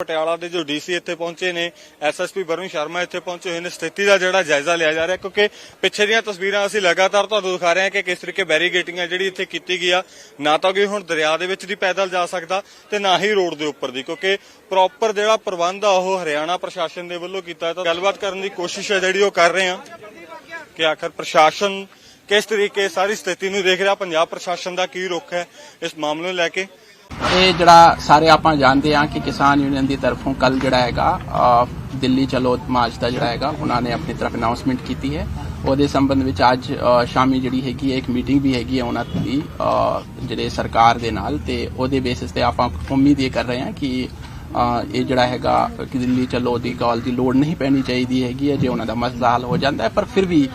ਪਟਿਆਲਾ ਦੇ ਜੋ ਡੀਸੀ ਇੱਥੇ ਪਹੁੰਚੇ ਨੇ ਐਸਐਸਪੀ ਵਰੁਣ ਸ਼ਰਮਾ ਇੱਥੇ ਪਹੁੰਚੇ ਹੋਏ ਨੇ, ਸਥਿਤੀ ਦਾ ਜਿਹੜਾ ਜਾਇਜ਼ਾ ਲਿਆ ਜਾ ਰਿਹਾ, ਕਿਉਂਕਿ ਪਿੱਛੇ ਦੀਆਂ ਤਸਵੀਰਾਂ ਅਸੀਂ ਲਗਾਤਾਰ ਤੁਹਾਨੂੰ ਦਿਖਾ ਰਹੇ ਹਾਂ ਕਿ ਕਿਸ ਤਰੀਕੇ ਬੈਰੀਗੇਟਿੰਗ ਹੈ ਜਿਹੜੀ ਇੱਥੇ ਕੀਤੀ ਗਈ ਆ, ਨਾ ਤਾਂ ਕੋਈ ਹੁਣ ਦਰਿਆ ਦੇ ਵਿੱਚ ਦੀ ਪੈਦਲ ਜਾ ਸਕਦਾ ਤੇ ਨਾ ਹੀ ਰੋਡ ਦੇ ਉੱਪਰ ਦੀ, ਕਿਉਂਕਿ ਪ੍ਰੋਪਰ ਜਿਹੜਾ ਪ੍ਰਬੰਧ ਆ ਉਹ ਹਰਿਆਣਾ ਪ੍ਰਸ਼ਾਸਨ ਦੇ ਵੱਲੋਂ ਕੀਤਾ ਤਾਂ ਗੱਲਬਾਤ ਕਰਨ ਦੀ ਕੋਸ਼ਿਸ਼ ਹੈ ਜਿਹੜੀ ਉਹ ਕਰ ਰਹੇ ਹਾਂ ਕਿ ਆਖਰ ਪ੍ਰਸ਼ਾਸਨ ਕਿਸ ਤਰੀਕੇ ਸਾਰੀ ਸਥਿਤੀ ਨੂੰ ਦੇਖ ਰਿਹਾ, ਪੰਜਾਬ ਪ੍ਰਸ਼ਾਸਨ ਦਾ ਕੀ ਰੁਖ ਹੈ ਇਸ ਮਾਮਲੇ ਨੂੰ ਲੈ ਕੇ। ਇਹ ਜਿਹੜਾ ਸਾਰੇ ਆਪਾਂ ਜਾਣਦੇ ਹਾਂ ਕਿ ਕਿਸਾਨ ਯੂਨੀਅਨ ਦੀ ਤਰਫੋਂ ਕੱਲ ਜਿਹੜਾ ਹੈਗਾ ਦਿੱਲੀ ਚਲੋ ਮਾਰਚ ਦਾ ਜਿਹੜਾ ਹੈਗਾ, ਉਹਨਾਂ ਨੇ ਆਪਣੀ ਤਰਫ ਅਨਾਉਂਸਮੈਂਟ ਕੀਤੀ ਹੈ। ਉਹਦੇ ਸੰਬੰਧ ਵਿੱਚ ਅੱਜ ਸ਼ਾਮੀ ਜਿਹੜੀ ਹੈਗੀ ਹੈ, ਇੱਕ ਮੀਟਿੰਗ ਵੀ ਹੈਗੀ ਹੈ ਉਹਨਾਂ ਦੀ ਜਿਹੜੇ ਸਰਕਾਰ ਦੇ ਨਾਲ ਤੇ ਉਹਦੇ ਬੇਸਿਸ ਤੇ ਆਪਾਂ ਉਮੀਦ ਇਹ ਕਰ ਰਹੇ ਹਾਂ ਕਿ ਇਹ ਜਿਹੜਾ ਹੈਗਾ ਕਿ ਦਿੱਲੀ ਚੱਲੋ ਦੀ ਕਾਲ ਦੀ ਲੋੜ ਨਹੀਂ ਪੈਣੀ ਚਾਹੀਦੀ ਹੈਗੀ ਹੈ ਜੇ ਉਹਨਾਂ ਦਾ ਮਸਲਾ ਹੱਲ ਹੋ ਜਾਂਦਾ ਹੈ, ਪਰ ਫਿਰ ਵੀ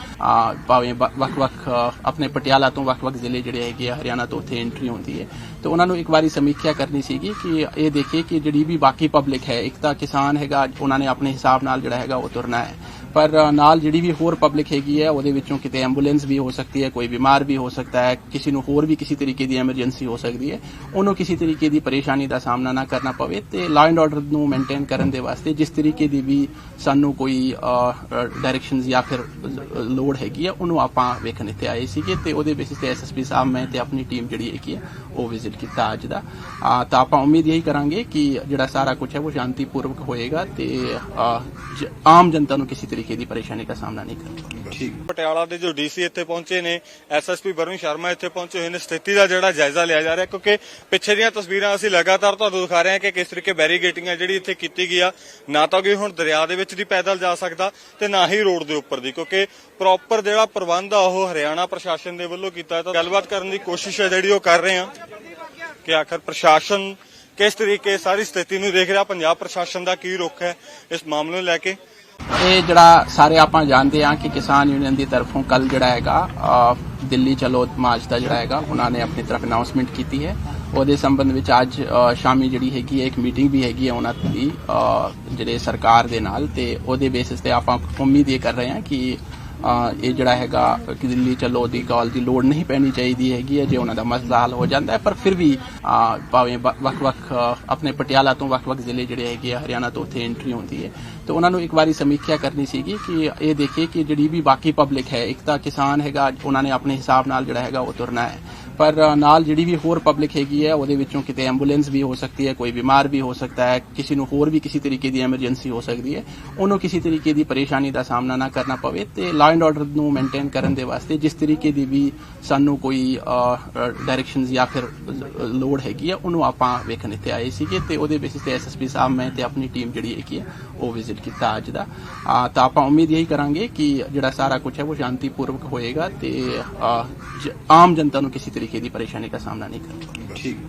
ਭਾਵੇਂ ਵੱਖ-ਵੱਖ, ਆਪਣੇ ਪਟਿਆਲਾ ਤੋਂ ਵੱਖ-ਵੱਖ ਜ਼ਿਲ੍ਹੇ ਜਿਹੜੇ ਹੈਗੇ ਆ, ਹਰਿਆਣਾ ਤੋਂ ਉੱਥੇ ਐਂਟਰੀ ਹੁੰਦੀ ਹੈ। ਤੇ ਉਹਨਾਂ ਨੂੰ ਇੱਕ ਵਾਰੀ ਸਮੀਖਿਆ ਕਰਨੀ ਸੀਗੀ ਕਿ ਇਹ ਦੇਖੀਏ ਕਿ ਜਿਹੜੀ ਵੀ ਬਾਕੀ ਪਬਲਿਕ ਹੈ, ਇੱਕ ਤਾਂ ਕਿਸਾਨ ਹੈਗਾ, ਉਹਨਾਂ ਨੇ ਆਪਣੇ ਹਿਸਾਬ ਨਾਲ ਜਿਹੜਾ ਹੈਗਾ ਉਹ ਤੁਰਨਾ ਹੈ। ਪਰ ਨਾਲ ਜਿਹੜੀ ਵੀ ਹੋਰ ਪਬਲਿਕ ਹੈਗੀ ਹੈ ਉਹਦੇ ਵਿੱਚੋਂ ਕਿਤੇ ਐਂਬੂਲੈਂਸ ਵੀ ਹੋ ਸਕਦੀ ਹੈ ਕੋਈ ਬਿਮਾਰ ਵੀ ਹੋ ਸਕਦਾ ਹੈ ਕਿਸੇ ਨੂੰ ਹੋਰ ਵੀ ਕਿਸੇ ਤਰੀਕੇ ਦੀ ਐਮਰਜੈਂਸੀ ਹੋ ਸਕਦੀ ਹੈ ਉਹਨੂੰ ਕਿਸੇ ਤਰੀਕੇ ਦੀ ਪਰੇਸ਼ਾਨੀ ਦਾ ਸਾਹਮਣਾ ਨਾ ਕਰਨਾ ਪਵੇ ਤੇ ਲਾਅ ਐਂਡ ਆਰਡਰ ਨੂੰ ਮੇਨਟੇਨ ਕਰਨ ਦੇ ਵਾਸਤੇ ਜਿਸ ਤਰੀਕੇ ਦੀ ਵੀ ਸਾਨੂੰ ਕੋਈ ਡਾਇਰੈਕਸ਼ਨਸ ਜਾਂ ਫਿਰ ਅ, ਲੋੜ ਹੈਗੀ ਹੈ ਉਹਨੂੰ ਆਪਾਂ ਵੇਖਣ ਇੱਥੇ ਆਏ ਸੀਗੇ ਤੇ ਉਹਦੇ ਬੇਸਿਸ ਤੇ ਐਸਐਸਪੀ ਸਾਹਿਬ ਮੈਂ ਤੇ ਆਪਣੀ ਟੀਮ ਜਿਹੜੀ ਹੈਗੀ ਹੈ ਉਹ ਵਿਜ਼ਿਟ ਕੀਤਾ ਅੱਜ ਦਾ। ਤਾਂ ਆਪਾਂ ਉਮੀਦ ਇਹੀ ਕਰਾਂਗੇ ਕਿ ਜਿਹੜਾ ਸਾਰਾ ਕੁਝ ਹੈ ਉਹ ਸ਼ਾਂਤੀਪੂਰਵਕ ਹੋਏਗਾ ਤੇ ਜ- ਆਮ ਜਨਤਾ ਨੂੰ ਕਿਸੇ ਤਰੀਕੇ ਦੀ ਪਰੇਸ਼ਾਨੀ ਦਾ ਸਾਹਮਣਾ ਨਹੀਂ ਕਰਨਾ। ਠੀਕ। ਪਟਿਆਲਾ ਦੇ ਜੋ ਡੀਸੀ ਇੱਥੇ ਪਹੁੰਚੇ ਨੇ, ਐਸਐਸਪੀ ਵਰੁਣ ਸ਼ਰਮਾ ਇੱਥੇ ਪਹੁੰਚੇ ਹੋਏ ਨੇ। ਸਥਿਤੀ ਦਾ ਜਿਹੜਾ ਜਾਇਜ਼ਾ ਲਿਆ ਜਾ ਰਿਹਾ, ਕਿਉਂਕਿ ਪਿੱਛੇ ਦੀਆਂ ਤਸਵੀਰਾਂ ਅਸੀਂ ਲਗਾਤਾਰ ਤੁਹਾਨੂੰ ਦਿਖਾ ਰਹੇ ਹਾਂ ਕਿ ਕਿਸ ਤਰੀਕੇ ਬੈਰੀਗੇਟਿੰਗ ਹੈ ਜਿਹੜੀ ਇੱਥੇ ਕੀਤੀ ਗਈ ਆ, ਨਾ ਤਾਂ ਕੋਈ ਹੁਣ ਦਰਿਆ ਦੇ ਵਿੱਚ ਦੀ ਪੈਦਲ ਜਾ ਸਕਦਾ ਤੇ ਨਾ ਹੀ ਰੋਡ ਦੇ ਉੱਪਰ ਦੀ, ਕਿਉਂਕਿ ਪ੍ਰੋਪਰ ਜਿਹੜਾ ਪ੍ਰਬੰਧ ਆ ਉਹ ਹਰਿਆਣਾ ਪ੍ਰਸ਼ਾਸਨ ਦੇ ਵੱਲੋਂ ਕੀਤਾ ਤਾਂ ਗੱਲਬਾਤ ਕਰਨ ਦੀ ਕੋਸ਼ਿਸ਼ ਹੈ ਜਿਹੜੀ ਉਹ ਕਰ ਰਹੇ ਹਾਂ ਕਿ ਆਖਰ ਪ੍ਰਸ਼ਾਸਨ ਕਿਸ ਤਰੀਕੇ ਸਾਰੀ ਸਥਿਤੀ ਨੂੰ ਦੇਖ ਰਿਹਾ, ਪੰਜਾਬ ਪ੍ਰਸ਼ਾਸਨ ਦਾ ਕੀ ਰੁਖ ਹੈ ਇਸ ਮਾਮਲੇ ਨੂੰ ਲੈ ਕੇ। ਇਹ ਜਿਹੜਾ ਸਾਰੇ ਆਪਾਂ ਜਾਣਦੇ ਹਾਂ ਕਿ ਕਿਸਾਨ ਯੂਨੀਅਨ ਦੀ ਤਰਫੋਂ ਕੱਲ ਜਿਹੜਾ ਹੈਗਾ ਦਿੱਲੀ ਚਲੋ ਮਾਰਚ ਦਾ ਜਿਹੜਾ ਹੈਗਾ, ਉਹਨਾਂ ਨੇ ਆਪਣੀ ਤਰਫ ਅਨਾਉਂਸਮੈਂਟ ਕੀਤੀ ਹੈ। ਉਹਦੇ ਸੰਬੰਧ ਵਿੱਚ ਅੱਜ ਸ਼ਾਮੀ ਜਿਹੜੀ ਹੈਗੀ ਹੈ, ਇੱਕ ਮੀਟਿੰਗ ਵੀ ਹੈਗੀ ਹੈ ਉਹਨਾਂ ਦੀ ਜਿਹੜੇ ਸਰਕਾਰ ਦੇ ਨਾਲ ਤੇ ਉਹਦੇ ਬੇਸਿਸ ਤੇ ਆਪਾਂ ਉਮੀਦ ਇਹ ਕਰ ਰਹੇ ਹਾਂ ਕਿ ਇਹ ਜਿਹੜਾ ਹੈਗਾ ਕਿ ਦਿੱਲੀ ਚੱਲੋ ਦੀ ਕਾਲ ਦੀ ਲੋੜ ਨਹੀਂ ਪੈਣੀ ਚਾਹੀਦੀ ਹੈਗੀ ਹੈ ਜੇ ਉਹਨਾਂ ਦਾ ਮਸਲਾ ਹੱਲ ਹੋ ਜਾਂਦਾ ਹੈ, ਪਰ ਫਿਰ ਵੀ ਭਾਵੇਂ ਵ- ਵੱਖ-ਵੱਖ, ਆਪਣੇ ਪਟਿਆਲਾ ਤੋਂ ਵੱਖ-ਵੱਖ ਜ਼ਿਲ੍ਹੇ ਜਿਹੜੇ ਹੈਗੇ ਆ, ਹਰਿਆਣਾ ਤੋਂ ਉੱਥੇ ਐਂਟਰੀ ਹੁੰਦੀ ਹੈ। ਤਾਂ ਉਹਨਾਂ ਨੂੰ ਇੱਕ ਵਾਰੀ ਸਮੀਖਿਆ ਕਰਨੀ ਸੀਗੀ ਕਿ ਇਹ ਦੇਖੇ ਕਿ ਜਿਹੜੀ ਵੀ ਬਾਕੀ ਪਬਲਿਕ ਹੈ, ਇੱਕ ਤਾਂ ਕਿਸਾਨ ਹੈਗਾ, ਉਹਨਾਂ ਨੇ ਆਪਣੇ ਹਿਸਾਬ ਨਾਲ ਜਿਹੜਾ ਹੈਗਾ ਉਹ ਤੁਰਨਾ ਹੈ। ਪਰ ਨਾਲ ਜਿਹੜੀ ਵੀ ਹੋਰ ਪਬਲਿਕ ਹੈਗੀ ਹੈ ਉਹਦੇ ਵਿੱਚੋਂ ਕਿਤੇ ਐਂਬੂਲੈਂਸ ਵੀ ਹੋ ਸਕਦੀ ਹੈ ਕੋਈ ਬਿਮਾਰ ਵੀ ਹੋ ਸਕਦਾ ਹੈ ਕਿਸੇ ਨੂੰ ਹੋਰ ਵੀ ਕਿਸੇ ਤਰੀਕੇ ਦੀ ਐਮਰਜੈਂਸੀ ਹੋ ਸਕਦੀ ਹੈ ਉਹਨੂੰ ਕਿਸੇ ਤਰੀਕੇ ਦੀ ਪਰੇਸ਼ਾਨੀ ਦਾ ਸਾਹਮਣਾ ਨਾ ਕਰਨਾ ਪਵੇ ਤੇ ਲਾਅ ਐਂਡ ਆਰਡਰ ਨੂੰ ਮੇਨਟੇਨ ਕਰਨ ਦੇ ਵਾਸਤੇ ਜਿਸ ਤਰੀਕੇ ਦੀ ਵੀ ਸਾਨੂੰ ਕੋਈ ਡਾਇਰੈਕਸ਼ਨਸ ਜਾਂ ਫਿਰ ਅ, ਲੋੜ ਹੈਗੀ ਹੈ ਉਹਨੂੰ ਆਪਾਂ ਵੇਖਣ ਇੱਥੇ ਆਏ ਸੀਗੇ ਤੇ ਉਹਦੇ ਬੇਸਿਸ ਤੇ ਐਸਐਸਪੀ ਸਾਹਿਬ ਮੈਂ ਤੇ ਆਪਣੀ ਟੀਮ ਜਿਹੜੀ ਹੈਗੀ ਹੈ ਉਹ ਵਿਜ਼ਿਟ ਕੀਤਾ ਅੱਜ ਦਾ। ਤਾਂ ਆਪਾਂ ਉਮੀਦ ਇਹੀ ਕਰਾਂਗੇ ਕਿ ਜਿਹੜਾ ਸਾਰਾ ਕੁਝ ਹੈ ਉਹ ਸ਼ਾਂਤੀਪੂਰਵਕ ਹੋਏਗਾ ਤੇ ਜ- ਆਮ ਜਨਤਾ ਨੂੰ ਕਿਸੇ ਤਰੀਕੇ ਦੀ ਪਰੇਸ਼ਾਨੀ ਦਾ ਸਾਹਮਣਾ ਨਹੀਂ ਕਰਨਾ। ਠੀਕ।